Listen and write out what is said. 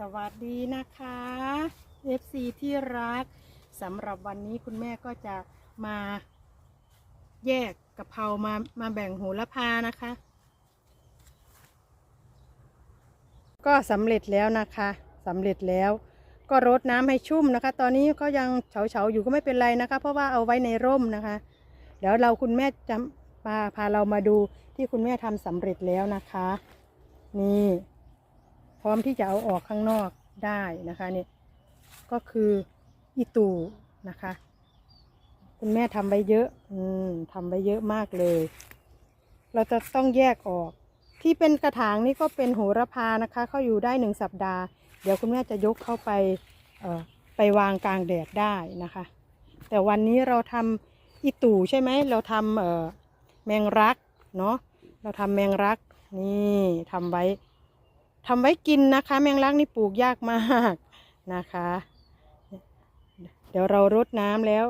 สวัสดีนะคะ FC ที่รักสำหรับวันนี้คุณแม่ก็จะมาแยกกะเพรามามาแบ่งโหระพานะคะ ก็สำเร็จแล้วนะคะสำเร็จแล้ว ก็รดน้ำให้ชุ่มนะคะ ตอนนี้ก็ยังเฉาๆอยู่ก็ไม่เป็นไรนะคะ เพราะว่าเอาไว้ในร่มนะคะ เดี๋ยวเราคุณแม่จะมาพาเรามาดูที่คุณแม่ทำสำเร็จแล้วนะคะ นี่ ร้อมที่จะเอาออกข้างนอกได้นะคะนี่ก็คืออีตูนะคะ คุณแม่ทำไว้เยอะ อืมทำไว้เยอะมากเลย เราจะต้องแยกออก ที่เป็นกระถางนี่ก็เป็นโหระพานะคะ เขาอยู่ได้หนึ่งสัปดาห์ เดี๋ยวคุณแม่จะยกเข้าไปเอ่อไปวางกลางแดดได้นะคะ แต่วันนี้เราทำอีตู่ใช่ไหมเราทำเอ่อแมงรักเนาะเราทำแมงรักนี่ทำไว้ ทำไว้กินนะคะ แมงลักนี่ปลูกยากมากนะคะ เดี๋ยวเรารดน้ำแล้ว